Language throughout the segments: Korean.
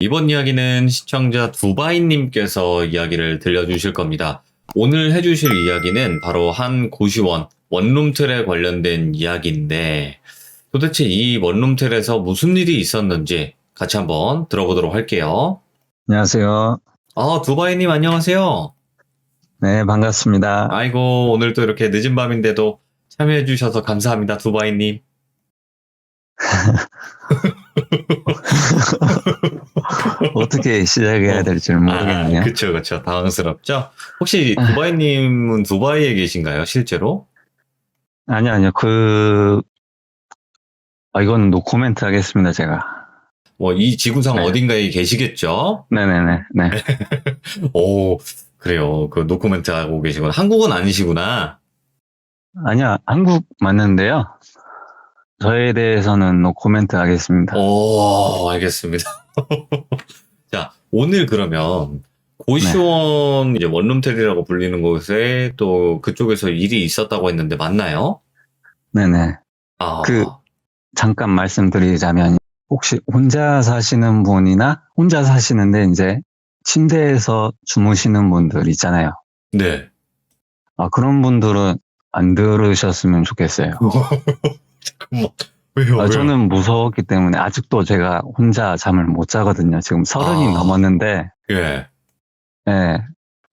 이번 이야기는 시청자 두바이님께서 이야기를 들려주실 겁니다. 오늘 해주실 이야기는 바로 한 고시원 원룸틀에 관련된 이야기인데 도대체 이 원룸틀에서 무슨 일이 있었는지 같이 한번 들어보도록 할게요. 안녕하세요. 아, 두바이님 안녕하세요. 네, 반갑습니다. 아이고, 오늘 또 이렇게 늦은 밤인데도 참여해주셔서 감사합니다, 두바이님. 어떻게 시작해야 어. 될지 모르겠네요. 아, 그쵸, 그쵸. 당황스럽죠? 혹시 두바이님은 두바이에 계신가요, 실제로? 아니요, 아니요. 그, 아, 이건 노코멘트 하겠습니다, 제가. 뭐, 이 지구상 네. 어딘가에 계시겠죠? 네네네, 네. 오, 그래요. 그 노코멘트 하고 계시구나. 한국은 아니시구나. 아니요, 한국 맞는데요. 저에 대해서는 노 코멘트 하겠습니다. 오, 알겠습니다. 자, 오늘 그러면 고시원 이제 원룸텔이라고 불리는 곳에 또 그쪽에서 일이 있었다고 했는데 맞나요? 네네. 아, 그- 잠깐 말씀드리자면, 혹시 혼자 사시는 분이나 혼자 사시는데 이제 침대에서 주무시는 분들 있잖아요. 네. 아, 그런 분들은 안 들으셨으면 좋겠어요. 잠깐만. 왜요? 아, 왜요? 저는 무서웠기 때문에 아직도 제가 혼자 잠을 못 자거든요. 지금 서른이 아. 넘었는데, 예. 예,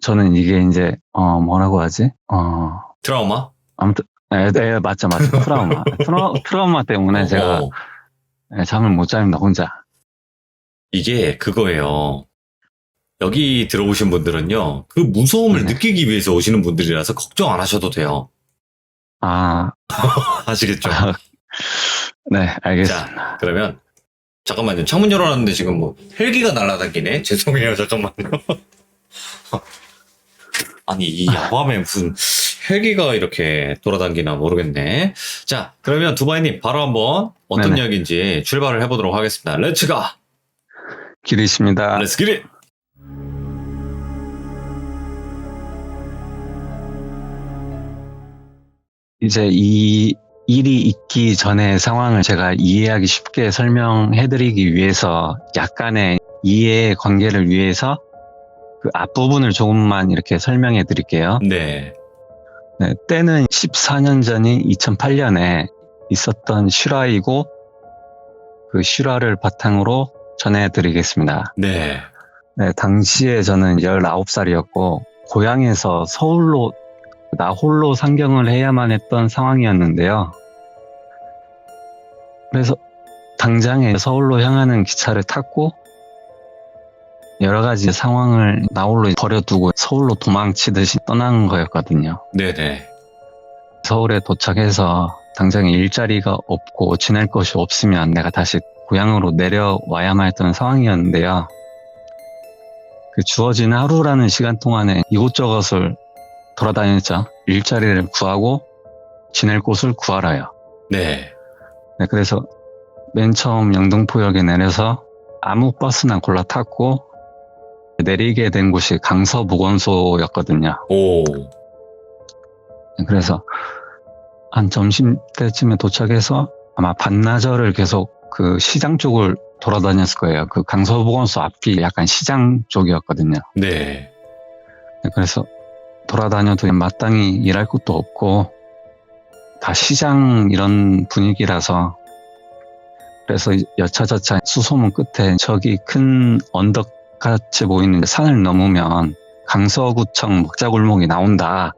저는 이게 이제, 어, 뭐라고 하지? 어, 트라우마? 아무튼, 예, 예, 맞죠, 맞죠. 트라우마. 트라, 트라우마 때문에 제가 어, 예, 잠을 못 잡니다, 혼자. 이게 그거예요. 여기 들어오신 분들은요, 그 무서움을 네. 느끼기 위해서 오시는 분들이라서 걱정 안 하셔도 돼요. 아, 아시겠죠? 네, 알겠습니다. 그러면, 잠깐만요. 창문 열어놨는데 지금 뭐, 헬기가 날아다니네? 죄송해요, 잠깐만요. 아니, 이 야밤에 무슨 헬기가 이렇게 돌아다니나 모르겠네. 자, 그러면 두바이님, 바로 한번 어떤 네네. 이야기인지 출발을 해보도록 하겠습니다. 렛츠가! 길이십니다. 렛츠 기릿! 이제 이 일이 있기 전의 상황을 제가 이해하기 쉽게 설명해드리기 위해서 약간의 이해 관계를 위해서 그 앞부분을 조금만 이렇게 설명해 드릴게요. 네. 네, 때는 14년 전인 2008년에 있었던 실화이고 그 실화를 바탕으로 전해드리겠습니다. 네. 네, 당시에 저는 19살이었고 고향에서 서울로 나 홀로 상경을 해야만 했던 상황이었는데요. 그래서 당장에 서울로 향하는 기차를 탔고 여러 가지 상황을 나 홀로 버려두고 서울로 도망치듯이 떠난 거였거든요. 네네. 서울에 도착해서 당장에 일자리가 없고 지낼 것이 없으면 내가 다시 고향으로 내려와야만 했던 상황이었는데요. 그 주어진 하루라는 시간 동안에 이곳저곳을 돌아다녔죠. 일자리를 구하고 지낼 곳을 구하라요. 네. 네, 그래서 맨 처음 영등포역에 내려서 아무 버스나 골라 탔고 내리게 된 곳이 강서보건소였거든요. 오. 네, 그래서 한 점심 때쯤에 도착해서 아마 반나절을 계속 그 시장 쪽을 돌아다녔을 거예요. 그 강서보건소 앞이 약간 시장 쪽이었거든요. 네. 네, 그래서 돌아다녀도 마땅히 일할 곳도 없고 다 시장 이런 분위기라서 그래서 여차저차 수소문 끝에 저기 큰 언덕 같이 보이는 산을 넘으면 강서구청 먹자골목이 나온다.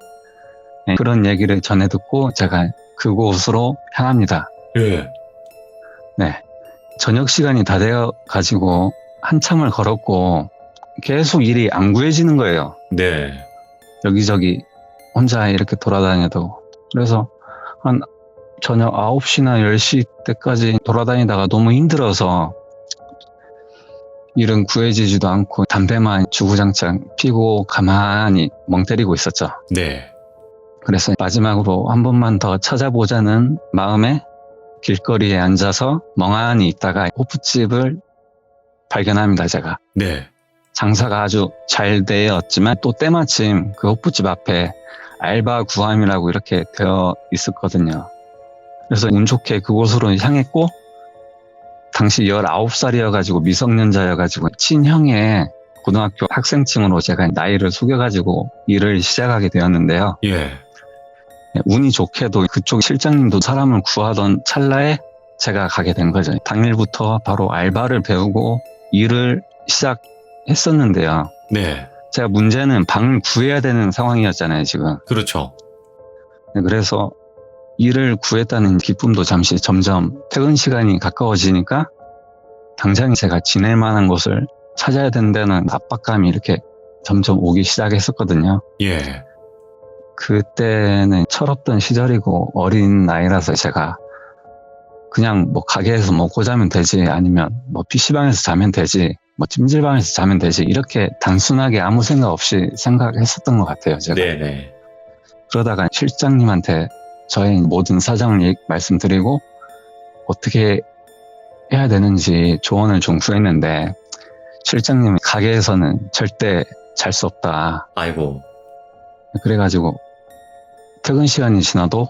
네, 그런 얘기를 전해 듣고 제가 그곳으로 향합니다. 예. 네. 저녁 시간이 다 되어 가지고 한참을 걸었고 계속 일이 안 구해지는 거예요. 네. 여기저기 혼자 이렇게 돌아다녀도. 그래서 한 저녁 9시나 10시 때까지 돌아다니다가 너무 힘들어서 일은 구해지지도 않고 담배만 주구장창 피고 가만히 멍 때리고 있었죠. 네. 그래서 마지막으로 한 번만 더 찾아보자는 마음에 길거리에 앉아서 멍하니 있다가 호프집을 발견합니다, 제가. 네. 장사가 아주 잘 되었지만 또 때마침 그 호프집 앞에 알바 구함이라고 이렇게 되어 있었거든요. 그래서 운 좋게 그곳으로 향했고 당시 19살이어가지고 미성년자여가지고 친형의 고등학교 학생증으로 제가 나이를 속여가지고 일을 시작하게 되었는데요. 예. 운이 좋게도 그쪽 실장님도 사람을 구하던 찰나에 제가 가게 된 거죠. 당일부터 바로 알바를 배우고 일을 시작 했었는데요. 네. 제가 문제는 방을 구해야 되는 상황이었잖아요, 지금. 그렇죠. 네, 그래서 일을 구했다는 기쁨도 잠시 점점 퇴근 시간이 가까워지니까 당장 제가 지낼 만한 곳을 찾아야 된다는 압박감이 이렇게 점점 오기 시작했었거든요. 예. 그때는 철없던 시절이고 어린 나이라서 제가 그냥 뭐 가게에서 먹고 자면 되지 아니면 뭐 PC방에서 자면 되지 뭐 찜질방에서 자면 되지 이렇게 단순하게 아무 생각 없이 생각했었던 것 같아요 제가 네네. 그러다가 실장님한테 저의 모든 사정을 말씀드리고 어떻게 해야 되는지 조언을 좀 구했는데 실장님이 가게에서는 절대 잘 수 없다 아이고. 그래가지고 퇴근 시간이 지나도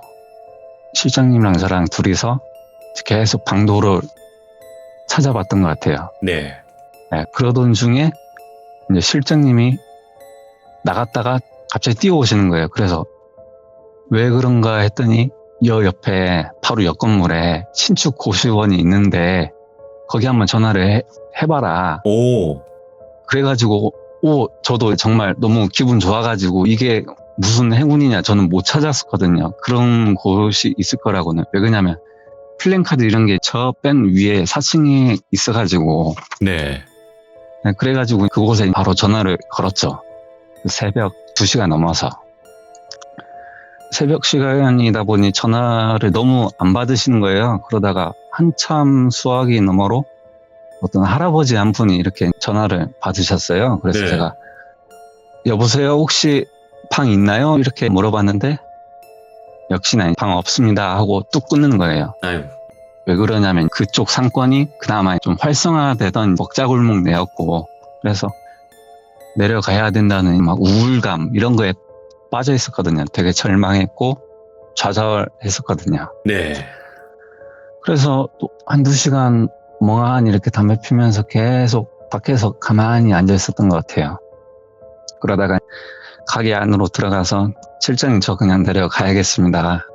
실장님이랑 저랑 둘이서 계속 방도를 찾아봤던 것 같아요. 네. 네, 그러던 중에 이제 실장님이 나갔다가 갑자기 뛰어오시는 거예요. 그래서 왜 그런가 했더니 여 옆에 바로 옆 건물에 신축 고시원이 있는데 거기 한번 전화를 해, 해봐라. 오. 그래가지고 오 저도 정말 너무 기분 좋아가지고 이게 무슨 행운이냐 저는 못 찾았었거든요 그런 곳이 있을 거라고는 왜 그러냐면 플랜카드 이런 게 저 뺀 위에 4층에 있어가지고 네. 네, 그래가지고 그곳에 바로 전화를 걸었죠 그 새벽 2시가 넘어서 새벽 시간이다 보니 전화를 너무 안 받으시는 거예요 그러다가 한참 수화기 너머로 어떤 할아버지 한 분이 이렇게 전화를 받으셨어요. 그래서 네. 제가 여보세요 혹시 방 있나요? 이렇게 물어봤는데 역시나 방 없습니다 하고 뚝 끊는 거예요. 아이고. 왜 그러냐면 그쪽 상권이 그나마 좀 활성화되던 먹자골목 내였고 그래서 내려가야 된다는 막 우울감 이런 거에 빠져 있었거든요. 되게 절망했고 좌절했었거든요. 네. 그래서 또 한두 시간 멍하니 이렇게 담배 피면서 계속 밖에서 가만히 앉아 있었던 것 같아요. 그러다가 가게 안으로 들어가서 실장님 저 그냥 내려가야겠습니다.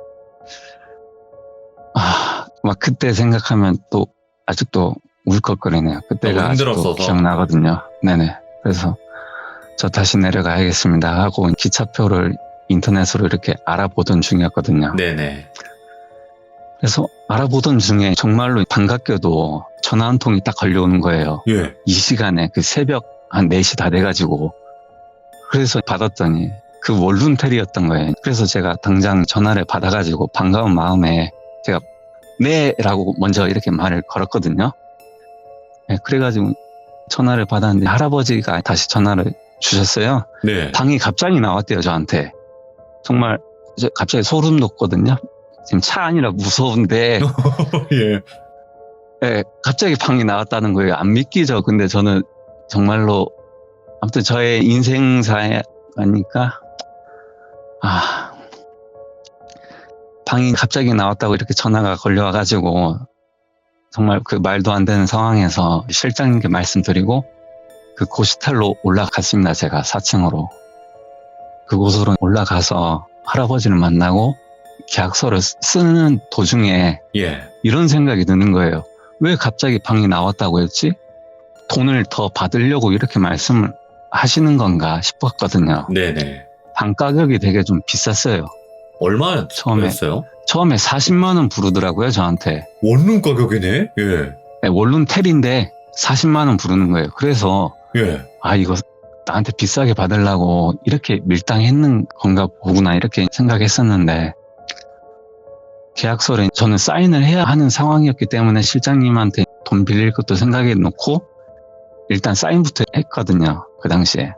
아, 막 그때 생각하면 또 아직도 울컥거리네요. 그때가 아직도. 기억나거든요. 네네. 그래서 저 다시 내려가야겠습니다 하고 기차표를 인터넷으로 이렇게 알아보던 중이었거든요. 네네. 그래서 알아보던 중에 정말로 반갑게도 전화 한 통이 딱 걸려오는 거예요. 예. 이 시간에 그 새벽 한 4시 다 돼가지고. 그래서 받았더니 그 원룸텔이었던 거예요. 그래서 제가 당장 전화를 받아가지고 반가운 마음에 제가 네! 라고 먼저 이렇게 말을 걸었거든요. 네, 그래가지고 전화를 받았는데 할아버지가 다시 전화를 주셨어요. 네. 방이 갑자기 나왔대요, 저한테. 정말 저 갑자기 소름 돋거든요. 지금 차 아니라 무서운데 예. 예, 갑자기 방이 나왔다는 거예요. 안 믿기죠. 근데 저는 정말로 아무튼 저의 인생사니까 아 방이 갑자기 나왔다고 이렇게 전화가 걸려와가지고 정말 그 말도 안 되는 상황에서 실장님께 말씀드리고 그 고시텔로 올라갔습니다. 제가 4층으로 그곳으로 올라가서 할아버지를 만나고 계약서를 쓰- 쓰는 도중에 예. 이런 생각이 드는 거예요. 왜 갑자기 방이 나왔다고 했지? 돈을 더 받으려고 이렇게 말씀을 하시는 건가 싶었거든요. 네네. 방 가격이 되게 좀 비쌌어요. 처음에. 얼마였어요? 처음에 40만 원 부르더라고요, 저한테. 원룸 가격이네? 예. 네, 원룸 텔인데 40만 원 부르는 거예요. 그래서 예. 아 이거 나한테 비싸게 받으려고 이렇게 밀당했는 건가 보구나 이렇게 생각했었는데 계약서를 저는 사인을 해야 하는 상황이었기 때문에 실장님한테 돈 빌릴 것도 생각해 놓고 일단 사인부터 했거든요. 그 당시에.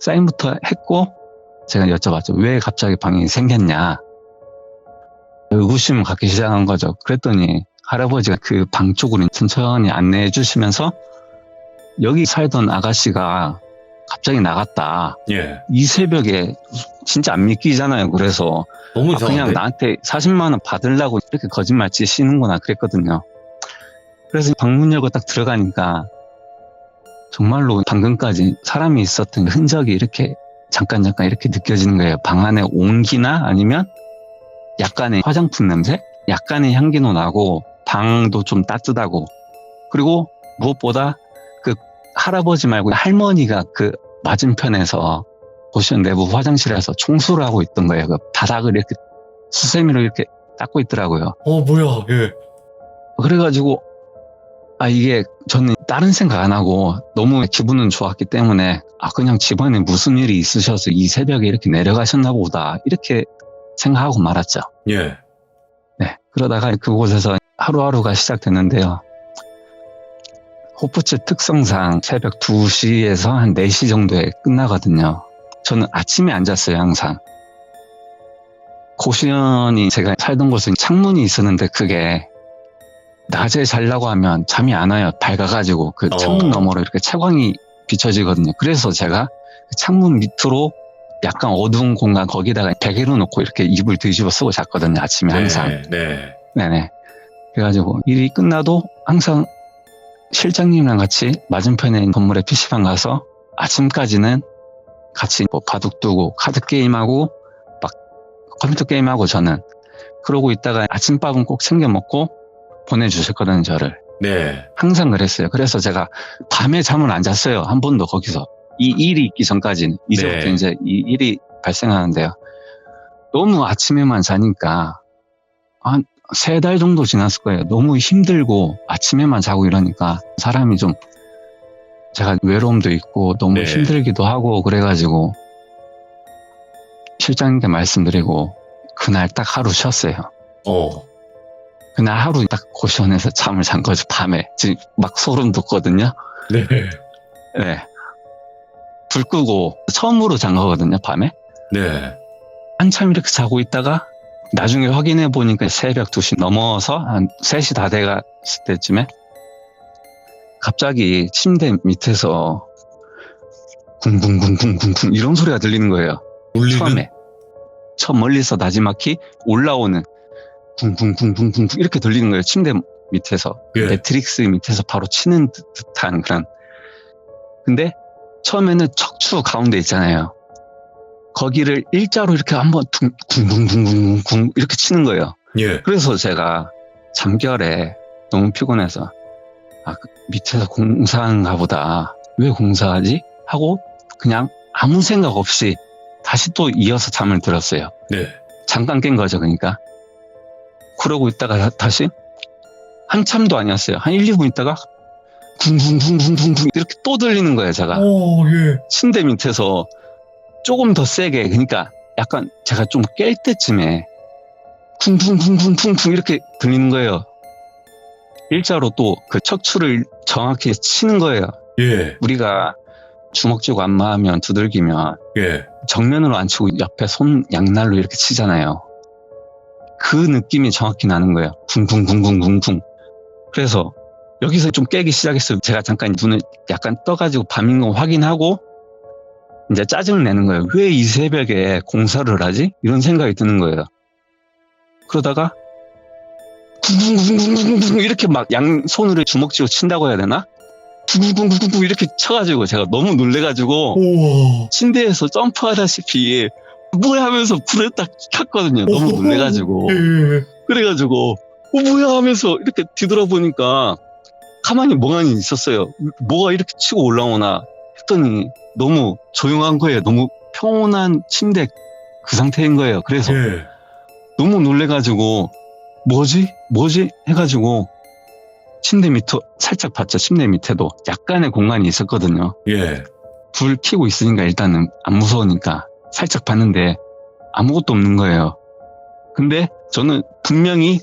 사인부터 했고 제가 여쭤봤죠. 왜 갑자기 방이 생겼냐. 의구심을 갖기 시작한 거죠. 그랬더니 할아버지가 그 방 쪽으로 천천히 안내해 주시면서 여기 살던 아가씨가 갑자기 나갔다. 예. 이 새벽에 진짜 안 믿기잖아요. 그래서 너무 아? 그냥 나한테 40만 원 받으려고 이렇게 거짓말 치시는구나 그랬거든요. 그래서 방문 열고 딱 들어가니까 정말로 방금까지 사람이 있었던 흔적이 이렇게 잠깐 잠깐 이렇게 느껴지는 거예요. 방 안에 온기나 아니면 약간의 화장품 냄새? 약간의 향기도 나고 방도 좀 따뜻하고 그리고 무엇보다 그 할아버지 말고 할머니가 그 맞은편에서 보시는 내부 화장실에서 청소를 하고 있던 거예요. 그 바닥을 이렇게 수세미로 이렇게 닦고 있더라고요. 어, 뭐야, 예. 그래가지고 아 이게 저는 다른 생각 안 하고 너무 기분은 좋았기 때문에 아 그냥 집안에 무슨 일이 있으셔서 이 새벽에 이렇게 내려가셨나 보다 이렇게 생각하고 말았죠. 예. 네 그러다가 그곳에서 하루하루가 시작됐는데요. 호프츠 특성상 새벽 2시에서 한 4시 정도에 끝나거든요. 저는 아침에 앉았어요 항상. 고시원이 제가 살던 곳은 창문이 있었는데 그게 낮에 자려고 하면 잠이 안 와요. 밝아가지고 그 어. 창문 너머로 이렇게 채광이 비춰지거든요. 그래서 제가 그 창문 밑으로 약간 어두운 공간 거기다가 베개로 놓고 이렇게 이불 뒤집어 쓰고 잤거든요. 아침에 항상. 네, 네. 네네. 그래가지고 일이 끝나도 항상 실장님이랑 같이 맞은편에 있는 건물에 PC방 가서 아침까지는 같이 뭐 바둑 두고 카드 게임하고 막 컴퓨터 게임하고 저는 그러고 있다가 아침밥은 꼭 챙겨 먹고 보내주셨거든요 저를 네. 항상 그랬어요 그래서 제가 밤에 잠을 안 잤어요 한 번도 거기서 이 일이 있기 전까지는 이제부터 네. 이제 이 일이 발생하는데요 너무 아침에만 자니까 한 세 달 정도 지났을 거예요 너무 힘들고 아침에만 자고 이러니까 사람이 좀 제가 외로움도 있고 너무 네. 힘들기도 하고 그래가지고 실장님께 말씀드리고 그날 딱 하루 쉬었어요 어. 그날 하루 딱 고시원에서 잠을 잔 거죠 밤에 지금 막 소름 돋거든요 네. 네. 불 끄고 처음으로 잔 거거든요 밤에 네. 한참 이렇게 자고 있다가 나중에 확인해 보니까 새벽 2시 넘어서 한 3시 다 돼갔을 때쯤에 갑자기 침대 밑에서 쿵쿵쿵쿵쿵쿵 이런 소리가 들리는 거예요 울리는? 처음에 처음 멀리서 나지막히 올라오는 쿵쿵쿵쿵쿵 이렇게 들리는 거예요 침대 밑에서 예. 매트릭스 밑에서 바로 치는 듯- 듯한 그런 근데 처음에는 척추 가운데 있잖아요 거기를 일자로 이렇게 한번 둥- 쿵쿵쿵쿵쿵 이렇게 치는 거예요 예. 그래서 제가 잠결에 너무 피곤해서 아, 그 밑에서 공사하는가 보다. 왜 공사하지? 하고 그냥 아무 생각 없이 다시 또 이어서 잠을 들었어요. 네. 잠깐 깬 거죠, 그러니까. 그러고 있다가 다- 다시 한참도 아니었어요. 한 1, 2분 있다가 쿵쿵쿵쿵쿵쿵 이렇게 또 들리는 거예요, 제가. 오, 예. 침대 밑에서 조금 더 세게 그러니까 약간 제가 좀 깰 때쯤에 쿵쿵쿵쿵쿵쿵 이렇게 들리는 거예요. 일자로 또 그 척추를 정확히 치는 거예요. 예. 우리가 주먹 쥐고 안마하면 두들기면 예. 정면으로 안 치고 옆에 손 양날로 이렇게 치잖아요. 그 느낌이 정확히 나는 거예요. 쿵쿵쿵쿵쿵쿵. 그래서 여기서 좀 깨기 시작했어요. 제가 잠깐 눈을 약간 떠가지고 밤인 거 확인하고 이제 짜증 내는 거예요. 왜 이 새벽에 공사를 하지? 이런 생각이 드는 거예요. 그러다가 쿵쿵쿵쿵쿵쿵 이렇게 막 양손으로 주먹 쥐고 친다고 해야 되나? 쿵쿵쿵쿵쿵 이렇게 쳐가지고 제가 너무 놀래가지고. 침대에서 점프하다시피 뭐야 하면서 불을 딱 켰거든요. 너무. 놀래가지고. 예. 그래가지고 어 뭐야 하면서 이렇게 뒤돌아보니까 가만히 멍하니 있었어요. 뭐가 이렇게 치고 올라오나 했더니 너무 조용한 거예요. 너무 평온한 침대 그 상태인 거예요. 그래서 예. 너무 놀래가지고 뭐지? 뭐지? 해가지고 침대 밑에 살짝 봤죠. 침대 밑에도 약간의 공간이 있었거든요. 예. 불 켜고 있으니까 일단은 안 무서우니까 살짝 봤는데 아무것도 없는 거예요. 근데 저는 분명히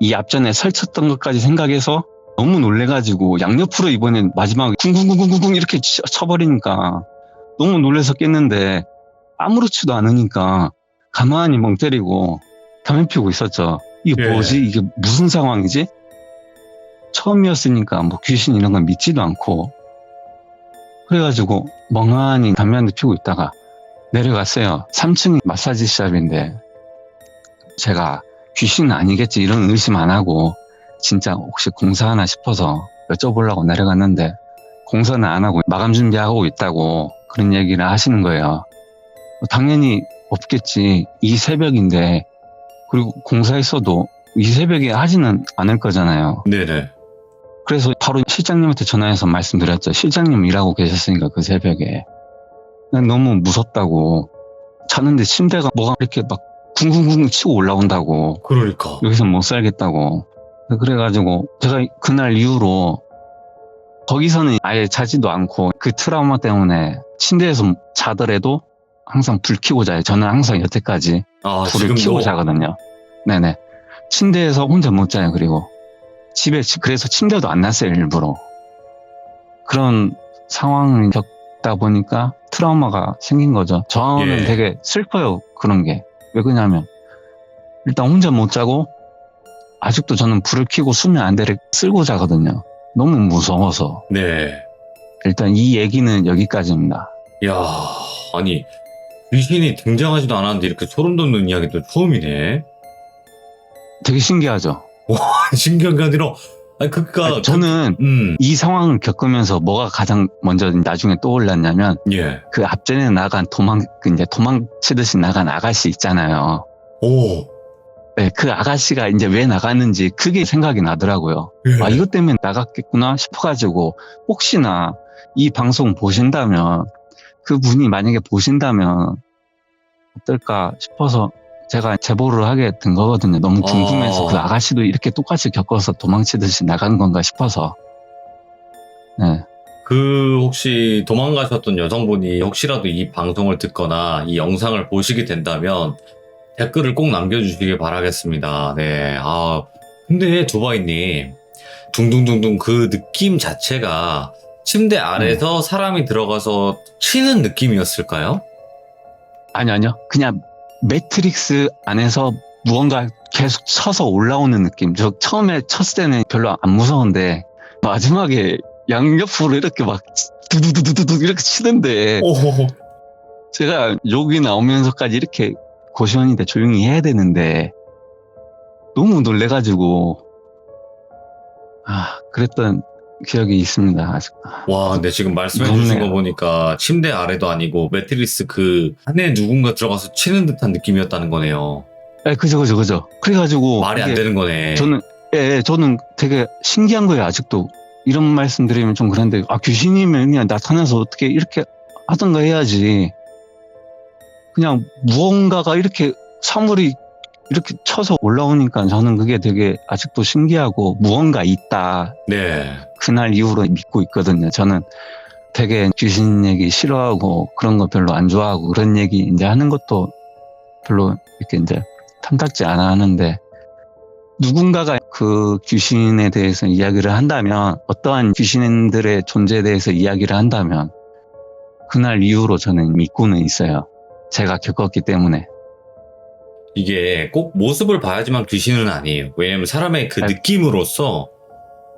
이 앞전에 설쳤던 것까지 생각해서 너무 놀래가지고 양옆으로 이번엔 마지막에 쿵쿵쿵쿵쿵 이렇게 치- 쳐버리니까 너무 놀래서 깼는데 아무렇지도 않으니까 가만히 멍 때리고 담배 피우고 있었죠. 이게 예. 뭐지? 이게 무슨 상황이지? 처음이었으니까 뭐 귀신 이런 건 믿지도 않고 그래가지고 멍하니 담배 한 대 피우고 있다가 내려갔어요. 3층 마사지 샵인데 제가 귀신은 아니겠지 이런 의심 안 하고 진짜 혹시 공사하나 싶어서 여쭤보려고 내려갔는데 공사는 안 하고 마감 준비하고 있다고 그런 얘기를 하시는 거예요. 당연히 없겠지. 이 새벽인데 그리고 공사했어도 이 새벽에 하지는 않을 거잖아요. 네네. 그래서 바로 실장님한테 전화해서 말씀드렸죠. 실장님 일하고 계셨으니까 그 새벽에. 난 너무 무섭다고. 자는데 침대가 뭐가 이렇게 막 쿵쿵쿵 치고 올라온다고. 그러니까. 여기서 못 살겠다고. 그래가지고 제가 그날 이후로 거기서는 아예 자지도 않고 그 트라우마 때문에 침대에서 자더라도 항상 불 켜고 자요. 저는 항상 여태까지 아, 불을 지금도. 켜고 자거든요. 네네. 침대에서 혼자 못 자요. 그리고 집에 지- 그래서 침대도 안 났어요. 일부러. 그런 상황을 겪다 보니까 트라우마가 생긴 거죠. 저는 예. 되게 슬퍼요. 그런 게. 왜 그러냐면 일단 혼자 못 자고 아직도 저는 불을 켜고 수면 안대를 쓸고 자거든요. 너무 무서워서. 네. 일단 이 얘기는 여기까지입니다. 야 아니, 귀신이 등장하지도 않았는데 이렇게 소름 돋는 이야기도 처음이네. 되게 신기하죠. 신기한 게 아니라, 아니, 그니까. 아니, 저는 음, 이 상황을 겪으면서 뭐가 가장 먼저 나중에 떠올랐냐면 예. 그 앞전에 나간 도망 그 이제 도망치듯이 나간 아가씨 있잖아요. 오. 네, 그 아가씨가 이제 왜 나갔는지 그게 생각이 나더라고요. 예. 아 이것 때문에 나갔겠구나 싶어가지고 혹시나 이 방송 보신다면 그 분이 만약에 보신다면 어떨까 싶어서 제가 제보를 하게 된 거거든요. 너무 궁금해서 어. 그 아가씨도 이렇게 똑같이 겪어서 도망치듯이 나간 건가 싶어서. 네. 그 혹시 도망가셨던 여성분이 혹시라도 이 방송을 듣거나 이 영상을 보시게 된다면 댓글을 꼭 남겨주시길 바라겠습니다. 네. 아, 근데 두바이님, 둥둥둥둥 그 느낌 자체가 침대 아래서 사람이 들어가서 치는 느낌이었을까요? 아니, 아니요. 그냥 매트릭스 안에서 무언가 계속 쳐서 올라오는 느낌. 저 처음에 쳤을 때는 별로 안 무서운데, 마지막에 양옆으로 이렇게 막 두두두두두 이렇게 치는데, 오, 제가 욕이 나오면서까지 이렇게 고시원인데 조용히 해야 되는데, 너무 놀래가지고, 아, 그랬던 기억이 있습니다. 아직. 와, 근데 지금 말씀해 주신 무섭네요. 거 보니까 침대 아래도 아니고 매트리스 그 안에 누군가 들어가서 치는 듯한 느낌이었다는 거네요. 예, 그죠, 그죠, 그죠. 그래가지고. 말이 안 되는 거네. 저는 예, 예, 저는 되게 신기한 거예요 아직도 이런 말씀 드리면 좀 그런데 아 귀신이면 그냥 나타나서 어떻게 이렇게 하던가 해야지 그냥 무언가가 이렇게 사물이 이렇게 쳐서 올라오니까 저는 그게 되게 아직도 신기하고 무언가 있다 네. 그날 이후로 믿고 있거든요 저는 되게 귀신 얘기 싫어하고 그런 거 별로 안 좋아하고 그런 얘기 이제 하는 것도 별로 이렇게 이제 탐탁지 않아 하는데 누군가가 그 귀신에 대해서 이야기를 한다면 어떠한 귀신들의 존재에 대해서 이야기를 한다면 그날 이후로 저는 믿고는 있어요. 제가 겪었기 때문에. 이게 꼭 모습을 봐야지만 귀신은 아니에요. 왜냐면 사람의 그 아, 느낌으로서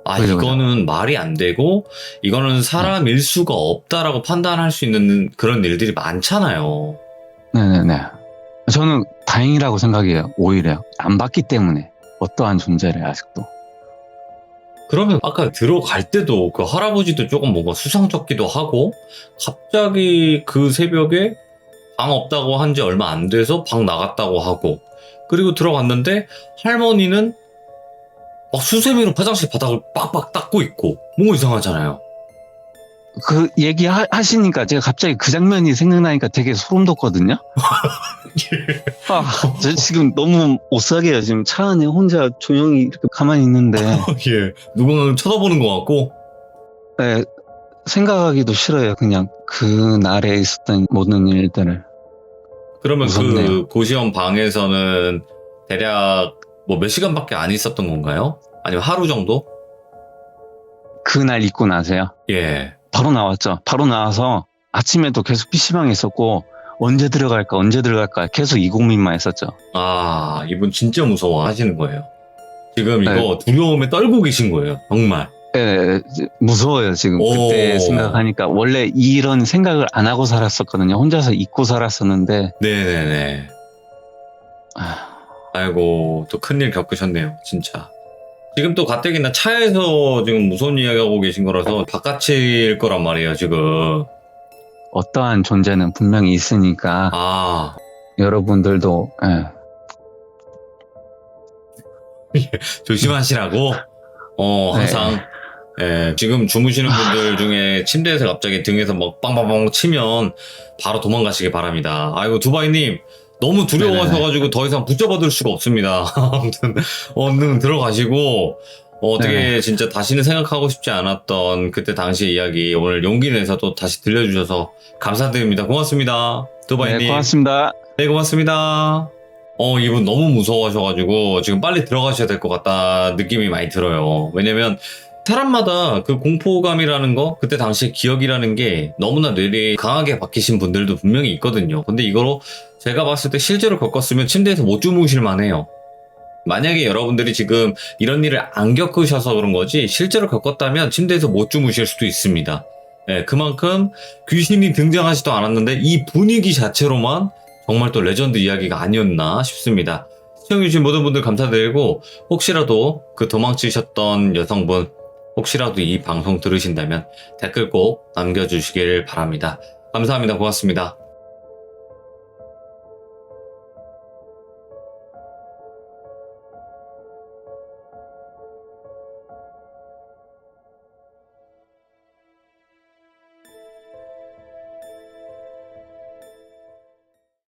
아 그죠, 그죠. 이거는 말이 안 되고 이거는 사람일 수가 없다라고 판단할 수 있는 그런 일들이 많잖아요. 네네네. 저는 다행이라고 생각해요. 오히려 안 봤기 때문에 어떠한 존재를 아직도. 그러면 아까 들어갈 때도 그 할아버지도 조금 뭔가 수상쩍기도 하고 갑자기 그 새벽에 방 없다고 한 지 얼마 안 돼서 방 나갔다고 하고 그리고 들어갔는데 할머니는 막 수세미로 화장실 바닥을 빡빡 닦고 있고 뭔가 이상하잖아요. 그 얘기 하, 하시니까 제가 갑자기 그 장면이 생각나니까 되게 소름 돋거든요. 아, 저 지금 너무 오싹해요. 지금 차 안에 혼자 조용히 이렇게 가만히 있는데 예. 누군가 쳐다보는 것 같고 네, 생각하기도 싫어요. 그냥 그 날에 있었던 모든 일들을. 그러면 그 무섭네요. 고시원 방에서는 대략 뭐 몇 시간밖에 안 있었던 건가요? 아니면 하루 정도? 그날 있고 나서요. 예. 바로 나왔죠. 바로 나와서 아침에도 계속 PC방에 있었고 언제 들어갈까 언제 들어갈까 계속 이 고민만 했었죠. 아, 이분 진짜 무서워 하시는 거예요. 지금 네. 이거 두려움에 떨고 계신 거예요. 정말. 예, 무서워요 지금 오. 그때 생각하니까 원래 이런 생각을 안 하고 살았었거든요. 혼자서 잊고 살았었는데 네네네. 아, 아이고, 또 큰일 겪으셨네요. 진짜. 지금 또 가뜩이나 차에서 지금 무서운 이야기하고 계신 거라서 바깥일 거란 말이에요, 지금. 어떠한 존재는 분명히 있으니까 아, 여러분들도 예, 조심하시라고. 어, 네. 항상. 예, 지금 주무시는 분들 중에 침대에서 갑자기 등에서 막 빵빵빵 치면 바로 도망가시기 바랍니다. 아이고, 두바이님. 너무 두려워하셔가지고 더 이상 붙잡아둘 수가 없습니다. 아무튼, 얼른 들어가시고, 어, 어떻게 네. 진짜 다시는 생각하고 싶지 않았던 그때 당시 이야기 오늘 용기 내서 또 다시 들려주셔서 감사드립니다. 고맙습니다. 두바이님. 네, 고맙습니다. 네, 고맙습니다. 어, 이분 너무 무서워하셔가지고 지금 빨리 들어가셔야 될 것 같다 느낌이 많이 들어요. 왜냐면 사람마다 그 공포감이라는 거, 그때 당시 기억이라는 게 너무나 뇌리에 강하게 박히신 분들도 분명히 있거든요. 근데 이거로 제가 봤을 때 실제로 겪었으면 침대에서 못 주무실 만 해요. 만약에 여러분들이 지금 이런 일을 안 겪으셔서 그런 거지 실제로 겪었다면 침대에서 못 주무실 수도 있습니다. 예, 그만큼 귀신이 등장하지도 않았는데 이 분위기 자체로만 정말 또 레전드 이야기가 아니었나 싶습니다. 시청해주신 모든 분들 감사드리고 혹시라도 그 도망치셨던 여성분 혹시라도 이 방송 들으신다면 댓글 꼭 남겨주시길 바랍니다. 감사합니다. 고맙습니다.